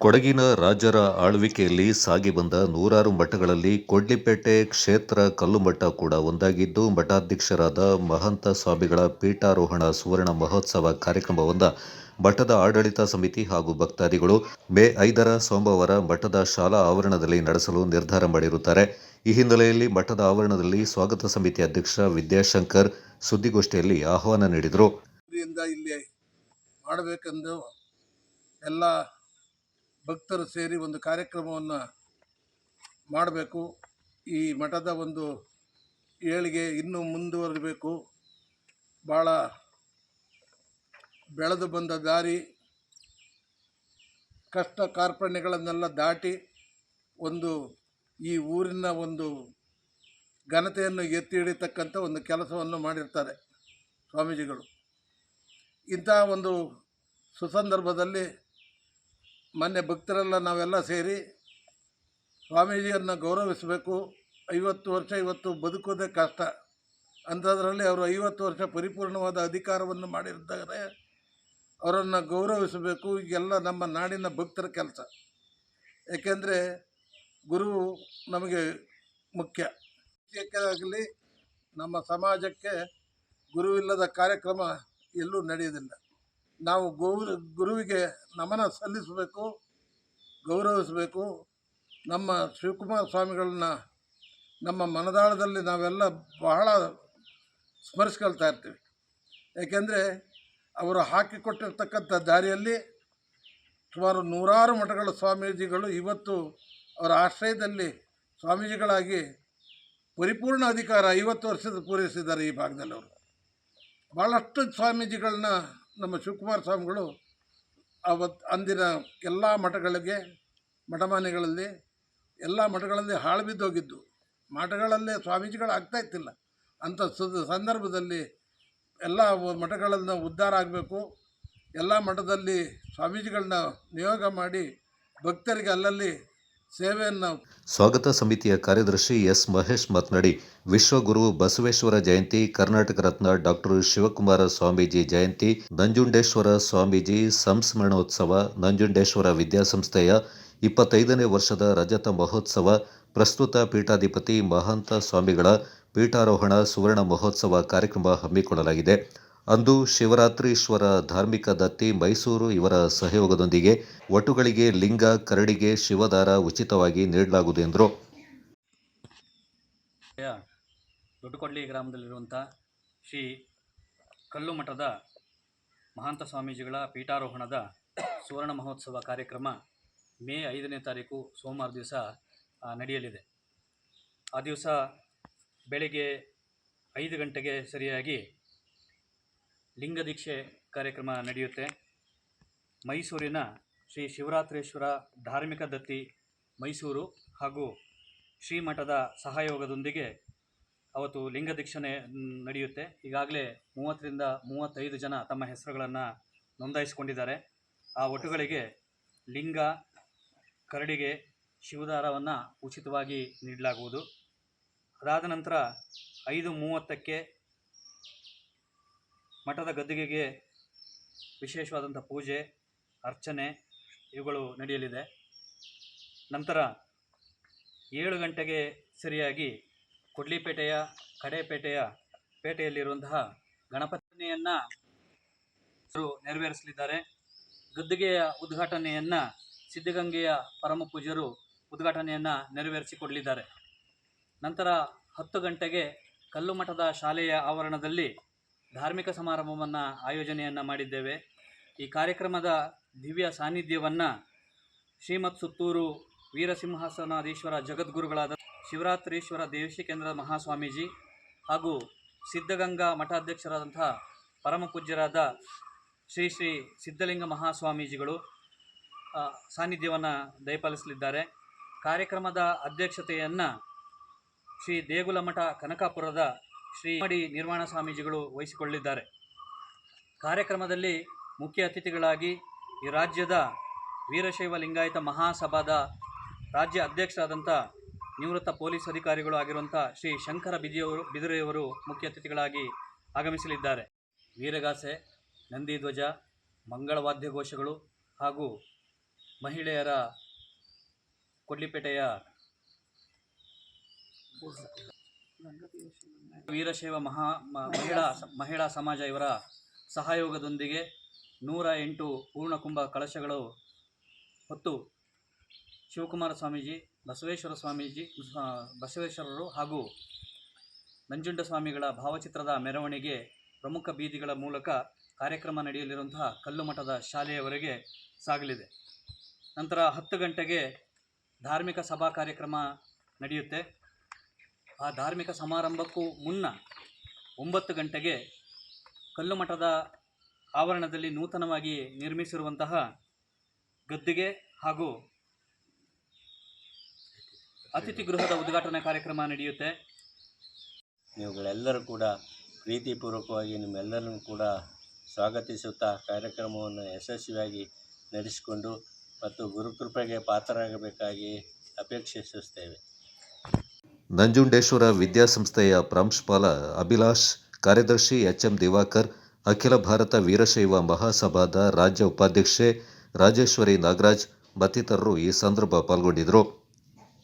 ಕೊಡಗಿನ ರಾಜರ ಆಳ್ವಿಕೆಯಲ್ಲಿ ಸಾಗಿ ಬಂದ ನೂರಾರು ಮಠಗಳಲ್ಲಿ ಕೊಡ್ಲಿಪೇಟೆ ಕ್ಷೇತ್ರ ಕಲ್ಲುಮಠ ಕೂಡ ಒಂದಾಗಿದ್ದು, ಮಠಾಧ್ಯಕ್ಷರಾದ ಮಹಂತ ಸ್ವಾಮಿಗಳ ಪೀಠಾರೋಹಣ, ಸುವರ್ಣ ಮಹೋತ್ಸವ ಕಾರ್ಯಕ್ರಮವನ್ನು ಮಠದ ಆಡಳಿತ ಸಮಿತಿ ಹಾಗೂ ಭಕ್ತಾದಿಗಳು ಮೇ ಐದರ ಸೋಮವಾರ ಮಠದ ಶಾಲಾ ಆವರಣದಲ್ಲಿ ನಡೆಸಲು ನಿರ್ಧಾರ ಮಾಡಿರುತ್ತಾರೆ. ಈ ಹಿನ್ನೆಲೆಯಲ್ಲಿ ಮಠದ ಆವರಣದಲ್ಲಿ ಸ್ವಾಗತ ಸಮಿತಿ ಅಧ್ಯಕ್ಷ ವಿದ್ಯಾಶಂಕರ್ ಸುದ್ದಿಗೋಷ್ಠಿಯಲ್ಲಿ ಆಹ್ವಾನ ನೀಡಿದರು. ಮಾಡಬೇಕೆಂದು ಎಲ್ಲ ಭಕ್ತರು ಸೇರಿ ಒಂದು ಕಾರ್ಯಕ್ರಮವನ್ನು ಮಾಡಬೇಕು. ಈ ಮಠದ ಒಂದು ಏಳಿಗೆ ಇನ್ನೂ ಮುಂದುವರಿಬೇಕು. ಭಾಳ ಬೆಳೆದು ಬಂದ ದಾರಿ, ಕಷ್ಟ ಕಾರ್ಪಣ್ಯಗಳನ್ನೆಲ್ಲ ದಾಟಿ ಒಂದು ಈ ಊರಿನ ಒಂದು ಘನತೆಯನ್ನು ಎತ್ತಿ ಹಿಡಿತಕ್ಕಂಥ ಒಂದು ಕೆಲಸವನ್ನು ಮಾಡಿರ್ತಾರೆ ಸ್ವಾಮೀಜಿಗಳು. ಇಂತಹ ಒಂದು ಸುಸಂದರ್ಭದಲ್ಲಿ ಮೊನ್ನೆ ಭಕ್ತರೆಲ್ಲ ನಾವೆಲ್ಲ ಸೇರಿ ಸ್ವಾಮೀಜಿಯನ್ನು ಗೌರವಿಸಬೇಕು. ಐವತ್ತು ವರ್ಷ ಇವತ್ತು ಬದುಕೋದೇ ಕಷ್ಟ. ಅಂಥದ್ರಲ್ಲಿ ಅವರು ಐವತ್ತು ವರ್ಷ ಪರಿಪೂರ್ಣವಾದ ಅಧಿಕಾರವನ್ನು ಮಾಡಿರ್ತಾರೆ. ಅವರನ್ನು ಗೌರವಿಸಬೇಕು. ಈಗೆಲ್ಲ ನಮ್ಮ ನಾಡಿನ ಭಕ್ತರ ಕೆಲಸ. ಏಕೆಂದರೆ ಗುರು ನಮಗೆ ಮುಖ್ಯ. ಆಗಲಿ ನಮ್ಮ ಸಮಾಜಕ್ಕೆ ಗುರುವಿಲ್ಲದ ಕಾರ್ಯಕ್ರಮ ಎಲ್ಲೂ ನಡೆಯೋದಿಲ್ಲ ನಾವು ಗೌರ ಗುರುವಿಗೆ ನಮನ ಸಲ್ಲಿಸಬೇಕು, ಗೌರವಿಸಬೇಕು. ನಮ್ಮ ಶಿವಕುಮಾರ ಸ್ವಾಮಿಗಳನ್ನ ನಮ್ಮ ಮನದಾಳದಲ್ಲಿ ನಾವೆಲ್ಲ ಬಹಳ ಸ್ಮರಿಸ್ಕೊಳ್ತಾ ಇರ್ತೀವಿ. ಏಕೆಂದರೆ ಅವರು ಹಾಕಿಕೊಟ್ಟಿರ್ತಕ್ಕಂಥ ದಾರಿಯಲ್ಲಿ ಸುಮಾರು ನೂರಾರು ಮಠಗಳ ಸ್ವಾಮೀಜಿಗಳು ಇವತ್ತು ಅವರ ಆಶ್ರಯದಲ್ಲಿ ಸ್ವಾಮೀಜಿಗಳಾಗಿ ಪರಿಪೂರ್ಣ ಅಧಿಕಾರ ಐವತ್ತು ವರ್ಷದ ಪೂರೈಸಿದ್ದಾರೆ ಈ ಭಾಗದಲ್ಲಿ ಅವರು. ಭಾಳಷ್ಟು ಸ್ವಾಮೀಜಿಗಳನ್ನ ನಮ್ಮ ಶಿವಕುಮಾರ ಸ್ವಾಮಿಗಳು ಅವತ್ತು ಅಂದಿನ ಎಲ್ಲ ಮಠಗಳಿಗೆ ಮಠಮಾನೆಗಳಲ್ಲಿ ಎಲ್ಲ ಮಠಗಳಲ್ಲಿ ಹಾಳು ಬಿದ್ದೋಗಿದ್ದು, ಮಠಗಳಲ್ಲೇ ಸ್ವಾಮೀಜಿಗಳು ಆಗ್ತಾ ಇತ್ತಿಲ್ಲ ಅಂಥ ಸುದ ಸಂದರ್ಭದಲ್ಲಿ ಎಲ್ಲ ಮಠಗಳನ್ನು ಉದ್ಧಾರ ಆಗಬೇಕು, ಎಲ್ಲ ಮಠದಲ್ಲಿ ಸ್ವಾಮೀಜಿಗಳನ್ನ ನಿಯೋಗ ಮಾಡಿ ಭಕ್ತರಿಗೆ ಅಲ್ಲಲ್ಲಿ ಸೇವೆಯನ್ನು ಸ್ವಾಗತ ಸಮಿತಿಯ ಕಾರ್ಯದರ್ಶಿ ಎಸ್ ಮಹೇಶ್ ಮಾತನಾಡಿ, ವಿಶ್ವಗುರು ಬಸವೇಶ್ವರ ಜಯಂತಿ, ಕರ್ನಾಟಕ ರತ್ನ ಡಾಕ್ಟರ್ ಶಿವಕುಮಾರ ಸ್ವಾಮೀಜಿ ಜಯಂತಿ, ನಂಜುಂಡೇಶ್ವರ ಸ್ವಾಮೀಜಿ ಸಂಸ್ಮರಣೋತ್ಸವ, ನಂಜುಂಡೇಶ್ವರ ವಿದ್ಯಾಸಂಸ್ಥೆಯ ಇಪ್ಪತ್ತೈದನೇ ವರ್ಷದ ರಜತ ಮಹೋತ್ಸವ, ಪ್ರಸ್ತುತ ಪೀಠಾಧಿಪತಿ ಮಹಾಂತ ಸ್ವಾಮಿಗಳ ಪೀಠಾರೋಹಣ ಸುವರ್ಣ ಮಹೋತ್ಸವ ಕಾರ್ಯಕ್ರಮ ಹಮ್ಮಿಕೊಳ್ಳಲಾಗಿದೆ. ಅಂದು ಶಿವರಾತ್ರೀಶ್ವರ ಧಾರ್ಮಿಕ ದತ್ತಿ ಮೈಸೂರು ಇವರ ಸಹಯೋಗದೊಂದಿಗೆ ಒಟುಗಳಿಗೆ ಲಿಂಗ, ಕರಡಿಗೆ ಶಿವದಾರ ಉಚಿತವಾಗಿ ನೀಡಲಾಗುವುದು ಎಂದರು. ದೊಡ್ಡಕೊಡ್ಲಿ ಗ್ರಾಮದಲ್ಲಿರುವಂಥ ಶ್ರೀ ಕಲ್ಲು ಮಠದ ಮಹಾಂತ ಸ್ವಾಮೀಜಿಗಳ ಪೀಠಾರೋಹಣದ ಸುವರ್ಣ ಮಹೋತ್ಸವ ಕಾರ್ಯಕ್ರಮ ಮೇ ಐದನೇ ತಾರೀಕು ಸೋಮವಾರ ದಿವಸ ನಡೆಯಲಿದೆ. ಆ ದಿವಸ ಬೆಳಿಗ್ಗೆ ಐದು ಗಂಟೆಗೆ ಸರಿಯಾಗಿ ಲಿಂಗದೀಕ್ಷೆ ಕಾರ್ಯಕ್ರಮ ನಡೆಯುತ್ತೆ. ಮೈಸೂರಿನ ಶ್ರೀ ಶಿವರಾತ್ರೇಶ್ವರ ಧಾರ್ಮಿಕ ದತ್ತಿ ಮೈಸೂರು ಹಾಗೂ ಶ್ರೀಮಠದ ಸಹಯೋಗದೊಂದಿಗೆ ಅವತ್ತು ಲಿಂಗ ದೀಕ್ಷಣೆ ನಡೆಯುತ್ತೆ. ಈಗಾಗಲೇ ಮೂವತ್ತರಿಂದ ಮೂವತ್ತೈದು ಜನ ತಮ್ಮ ಹೆಸರುಗಳನ್ನು ನೋಂದಾಯಿಸಿಕೊಂಡಿದ್ದಾರೆ. ಆ ಒಟ್ಟುಗಳಿಗೆ ಲಿಂಗ, ಕರಡಿಗೆ ಶಿವದಾರವನ್ನು ಉಚಿತವಾಗಿ ನೀಡಲಾಗುವುದು. ಅದಾದ ನಂತರ ಐದು ಮೂವತ್ತಕ್ಕೆ ಮಠದ ಗದ್ದುಗೆಗೆ ವಿಶೇಷವಾದಂಥ ಪೂಜೆ, ಅರ್ಚನೆ ಇವುಗಳು ನಡೆಯಲಿದೆ. ನಂತರ ಏಳು ಗಂಟೆಗೆ ಸರಿಯಾಗಿ ಕೊಡ್ಲಿಪೇಟೆಯ, ಕಡೇಪೇಟೆಯ ಪೇಟೆಯಲ್ಲಿರುವಂತಹ ಗಣಪತಿಯನ್ನು ನೆರವೇರಿಸಲಿದ್ದಾರೆ. ಗದ್ದುಗೆಯ ಉದ್ಘಾಟನೆಯನ್ನು ಸಿದ್ಧಗಂಗೆಯ ಪರಮ ಪೂಜ್ಯರು ಉದ್ಘಾಟನೆಯನ್ನು ನೆರವೇರಿಸಿಕೊಡಲಿದ್ದಾರೆ. ನಂತರ ಹತ್ತು ಗಂಟೆಗೆ ಕಲ್ಲುಮಠದ ಶಾಲೆಯ ಆವರಣದಲ್ಲಿ ಧಾರ್ಮಿಕ ಸಮಾರಂಭವನ್ನು ಆಯೋಜನೆಯನ್ನು ಮಾಡಿದ್ದೇವೆ. ಈ ಕಾರ್ಯಕ್ರಮದ ದಿವ್ಯ ಸಾನ್ನಿಧ್ಯವನ್ನು ಶ್ರೀಮತ್ ಸುತ್ತೂರು ವೀರಸಿಂಹಾಸನಾಧೀಶ್ವರ ಜಗದ್ಗುರುಗಳಾದ ಶಿವರಾತ್ರೀಶ್ವರ ದೇವಶಿಕೇಂದ್ರ ಮಹಾಸ್ವಾಮೀಜಿ ಹಾಗೂ ಸಿದ್ಧಗಂಗಾ ಮಠಾಧ್ಯಕ್ಷರಾದಂಥ ಪರಮಪೂಜ್ಯರಾದ ಶ್ರೀ ಶ್ರೀ ಸಿದ್ಧಲಿಂಗ ಮಹಾಸ್ವಾಮೀಜಿಗಳು ಸಾನ್ನಿಧ್ಯವನ್ನು ದಯಪಾಲಿಸಲಿದ್ದಾರೆ. ಕಾರ್ಯಕ್ರಮದ ಅಧ್ಯಕ್ಷತೆಯನ್ನು ಶ್ರೀ ದೇಗುಲಮಠ ಕನಕಾಪುರದ ಶ್ರೀ ಮಾಡಿ ನಿರ್ವಾಣ ಸ್ವಾಮೀಜಿಗಳು ವಹಿಸಿಕೊಳ್ಳಿದ್ದಾರೆ ಕಾರ್ಯಕ್ರಮದಲ್ಲಿ ಮುಖ್ಯ ಅತಿಥಿಗಳಾಗಿ ಈ ರಾಜ್ಯದ ವೀರಶೈವ ಲಿಂಗಾಯತ ಮಹಾಸಭಾದ ರಾಜ್ಯ ಅಧ್ಯಕ್ಷರಾದಂಥ ನಿವೃತ್ತ ಪೊಲೀಸ್ ಅಧಿಕಾರಿಗಳು ಆಗಿರುವಂಥ ಶ್ರೀ ಶಂಕರ ಬಿದಿಯವರು ಬಿದುರೆಯವರು ಮುಖ್ಯ ಅತಿಥಿಗಳಾಗಿ ಆಗಮಿಸಲಿದ್ದಾರೆ. ವೀರಗಾಸೆ, ನಂದಿಧ್ವಜ ಮಂಗಳವಾದ್ಯಘೋಷಗಳು ಹಾಗೂ ಮಹಿಳೆಯರ ಕೊಡ್ಲಿಪೇಟೆಯ ವೀರಶೈವ ಮಹಾ ಮಹಿಳಾ ಮಹಿಳಾ ಸಮಾಜ ಇವರ ಸಹಯೋಗದೊಂದಿಗೆ ನೂರ ಎಂಟು ಪೂರ್ಣಕುಂಭ ಕಳಶಗಳು ಹೊತ್ತು ಶಿವಕುಮಾರ ಸ್ವಾಮೀಜಿ, ಬಸವೇಶ್ವರ ಸ್ವಾಮೀಜಿ ಬಸವೇಶ್ವರರು ಹಾಗೂ ನಂಜುಂಡ ಸ್ವಾಮಿಗಳ ಭಾವಚಿತ್ರದ ಮೆರವಣಿಗೆ ಪ್ರಮುಖ ಬೀದಿಗಳ ಮೂಲಕ ಕಾರ್ಯಕ್ರಮ ನಡೆಯಲಿರುವಂತಹ ಕಲ್ಲುಮಠದ ಶಾಲೆಯವರೆಗೆ ಸಾಗಲಿದೆ. ನಂತರ ಹತ್ತು ಗಂಟೆಗೆ ಧಾರ್ಮಿಕ ಸಭಾ ಕಾರ್ಯಕ್ರಮ ನಡೆಯುತ್ತೆ. ಆ ಧಾರ್ಮಿಕ ಸಮಾರಂಭಕ್ಕೂ ಮುನ್ನ ಒಂಬತ್ತು ಗಂಟೆಗೆ ಕಲ್ಲುಮಠದ ಆವರಣದಲ್ಲಿ ನೂತನವಾಗಿ ನಿರ್ಮಿಸಿರುವಂತಹ ಗದ್ದಿಗೆ ಹಾಗೂ ಅತಿಥಿ ಗೃಹದ ಉದ್ಘಾಟನಾ ಕಾರ್ಯಕ್ರಮ ನಡೆಯುತ್ತೆ. ನೀವುಗಳೆಲ್ಲರೂ ಕೂಡ ಪ್ರೀತಿಪೂರ್ವಕವಾಗಿ ನಿಮ್ಮೆಲ್ಲರನ್ನು ಕೂಡ ಸ್ವಾಗತಿಸುತ್ತಾ ಕಾರ್ಯಕ್ರಮವನ್ನು ಯಶಸ್ವಿಯಾಗಿ ನಡೆಸಿಕೊಂಡು ಮತ್ತು ಗುರುಕೃಪೆಗೆ ಪಾತ್ರರಾಗಬೇಕಾಗಿ ಅಪೇಕ್ಷಿಸುತ್ತೇವೆ. ನಂಜುಂಡೇಶ್ವರ ವಿದ್ಯಾಸಂಸ್ಥೆಯ ಪ್ರಾಂಶುಪಾಲ ಅಭಿಲಾಷ್, ಕಾರ್ಯದರ್ಶಿ ಎಚ್ ಎಂ ದಿವಾಕರ್, ಅಖಿಲ ಭಾರತ ವೀರಶೈವ ಮಹಾಸಭಾದ ರಾಜ್ಯ ಉಪಾಧ್ಯಕ್ಷೆ ರಾಜೇಶ್ವರಿ ನಾಗರಾಜ್ ಮತ್ತಿತರರು ಈ ಸಂದರ್ಭ ಪಾಲ್ಗೊಂಡಿದ್ದರು.